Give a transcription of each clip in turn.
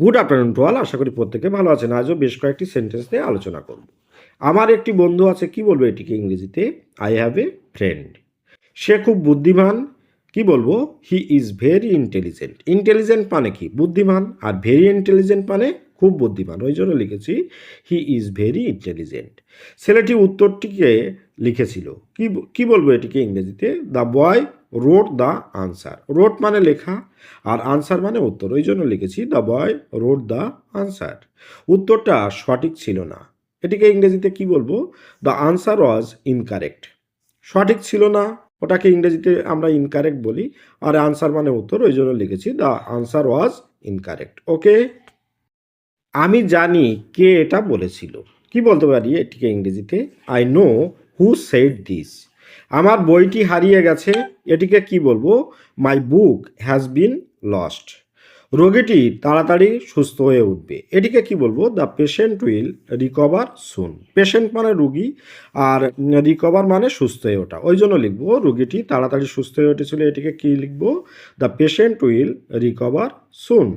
Good afternoon to all আশা করি প্রত্যেকে ভালো আছেন। আজও বেশ কয়েকটি সেন্টেন্স নিয়ে আলোচনা করব। আমার একটি বন্ধু আছে, কি বলব এটিকে ইংরেজিতে? আই হ্যাভ এ ফ্রেন্ড সে খুব বুদ্ধিমান, কি বলব? He is very intelligent intelligent মানে কি? বুদ্ধিমান। আর ভেরি ইন্টেলিজেন্ট মানে খুব বুদ্ধিমান। ওই জন্য লিখেছি হি ইজ ভেরি ইন্টেলিজেন্ট ছেলেটি উত্তরটিকে লিখেছিল। কি কি বলব এটিকে ইংরেজিতে? The boy road the answer road মানে লেখা, আর আনসার মানে উত্তর। ওই জন্য লিখেছি the boy road the answer উত্তরটা সঠিক ছিল না। এটিকে ইংরেজিতে কি বলব? দ্য আনসার ওয়াজ ইনকারেক্ট সঠিক ছিল না, ওটাকে ইংরেজিতে আমরা ইনকারেক্ট বলি, আর আনসার মানে উত্তর, ওই জন্য লিখেছি the answer was incorrect okay আমি জানি কে এটা বলেছিল। কি বলতে পারি এটিকে ইংরেজিতে? I know who said this আমার বইটি হারিয়ে গেছে, এটিকে কি বলব? মাই বুক হ্যাজ বিন লস্ট রোগীটি তাড়াতাড়ি সুস্থ হয়ে উঠবে। এটিকে কি বলব? The patient will recover soon patient মানে রুগী, আর রিকভার মানে সুস্থ হয়ে ওঠা। ওই জন্য লিখব, রুগীটি তাড়াতাড়ি সুস্থ হয়ে উঠেছিল, এটিকে কি লিখব? The patient will recover soon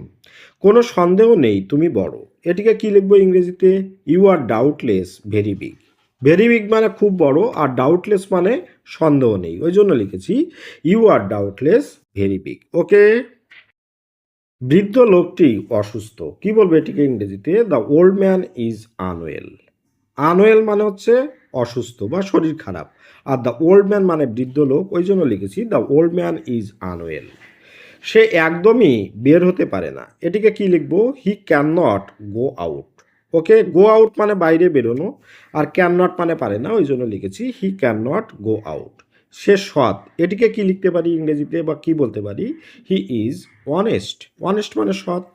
কোনো সন্দেহ নেই, তুমি বড়। এটিকে কি লিখব ইংরেজিতে? You are doubtless very big very big মানে খুব বড় আর ডাউটলেস মানে সন্দেহ নেই। ওই জন্য লিখেছি you are doubtless very big okay বৃদ্ধ লোকটি অসুস্থ। কি বলবে এটিকে ইংরেজিতে? The old man is unwell unwell মানে হচ্ছে অসুস্থ বা শরীর খারাপ। আর দ্য ওল্ড ম্যান মানে বৃদ্ধ লোক। ওই জন্য লিখেছি the old man is unwell সে একদমই বের হতে পারে না। এটিকে কি লিখব? He can not go out okay go out মানে বাইরে বেরোনো আর ক্যান নট মানে পারে না, ওই জন্য লিখেছি he can not go out সে সৎ। এটিকে কি লিখতে পারি ইংরেজিতে বা কি বলতে পারি? হি ইজ অনেস্ট অনেস্ট মানে সৎ।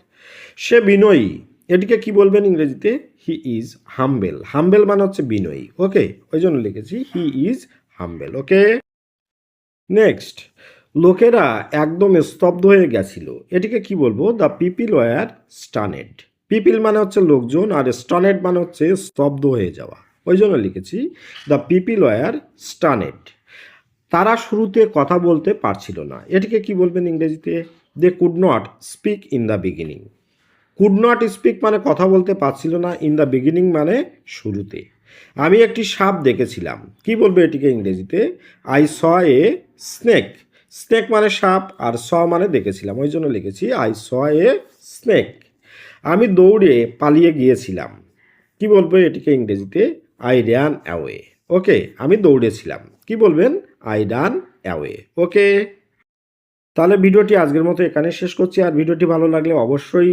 সে বিনয়ী। এটিকে কি বলবেন ইংরেজিতে? হি ইজ হাম্বেল হাম্বেল মানে হচ্ছে বিনয়ী। ওকে ওই জন্য লিখেছি he is humble okay next লোকেরা একদম স্তব্ধ হয়ে গেছিল। এটিকে কি বলব? The people were stunned people মানে হচ্ছে লোকজন আর স্টানেড মানে হচ্ছে স্তব্ধ হয়ে যাওয়া। ওই জন্য লিখেছি, দ্য পিপিল ওয়ার স্টানেড। তারা শুরুতে কথা বলতে পারছিল না। এটিকে কি বলবেন ইংরেজিতে? They could not speak in the beginning could not speak মানে কথা বলতে পারছিল না ইন দ্য বিগিনিং মানে শুরুতে। আমি একটি সাপ দেখেছিলাম। কি বলবে এটিকে ইংরেজিতে? I saw a snake snake মানে সাপ আর স মানে দেখেছিলাম। ওই জন্য লিখেছি আই স এ স্নেক আমি দৌড়ে পালিয়ে গিয়েছিলাম। কি বলব এটিকে ইংরেজিতে? আই র্যান অ্যাওয়ে ওকে, আমি দৌড়েছিলাম। কি বলবেন? I ran away okay. তাহলে ভিডিওটি আজকের মতো এখানে শেষ করছি। আর ভিডিওটি ভালো লাগলে অবশ্যই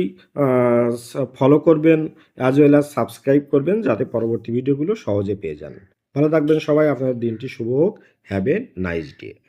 ফলো করবেন অ্যাজ ওয়েল অ্যাজ সাবস্ক্রাইব করবেন, যাতে পরবর্তী ভিডিওগুলো সহজে পেয়ে যান। ভালো থাকবেন সবাই। আপনার দিনটি শুভ হোক। Have a nice day